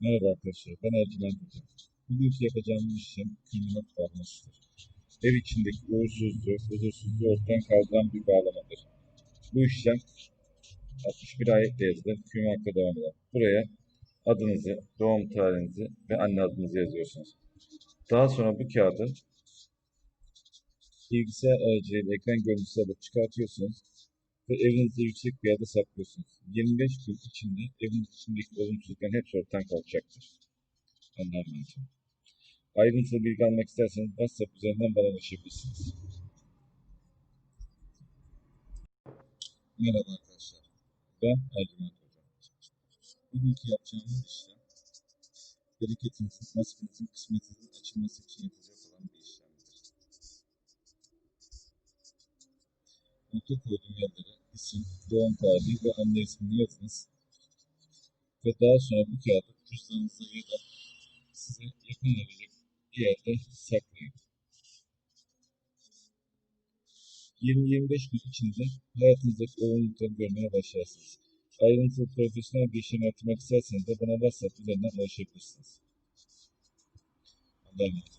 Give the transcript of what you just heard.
Merhaba arkadaşlar, ben Ercüment Hocam. Bugünkü yapacağımız işlem kriminal bağlamasıdır. Ev içindeki uğursuzluğu, huzursuzluğu ortadan kaldıran bir bağlamadır. Bu işlem 61 ayetle yazılır, hüküm hakkı devam eder. Buraya adınızı, doğum tarihinizi ve anne adınızı yazıyorsunuz. Daha sonra bu kağıdı bilgisayar aracılığıyla ekran görüntüsü alıp çıkartıyorsunuz ve evinizde yüksek bir yerde saklıyorsunuz. 25 gün içinde evin içindeki olumsuzlukların hepsi ortadan kalkacaktır. Emanet olun. Ayrıntılı bilgi almak isterseniz WhatsApp üzerinden bana ulaşabilirsiniz. Merhaba arkadaşlar. Ben Ercüment Hocam. Bugünkü yapacağımız işlem bereketinizin, nasibinizin, kısmetinizin açılması için yapılacak olan bir işlemdir. Nokta koyduğum yerlere isim, doğum tarihi ve anne ismini yazınız. Ve daha sonra bu kağıdı cüzdanınıza ya da size yakın olacak bir yerde saklayın. 20-25 gün içinde hayatınızdaki olumlulukları görmeye başlarsınız. Ayrıntılı profesyonel bir işlem yaptırmak isterseniz de bana WhatsApp üzerinden ulaşabilirsiniz. Allah'a emanet.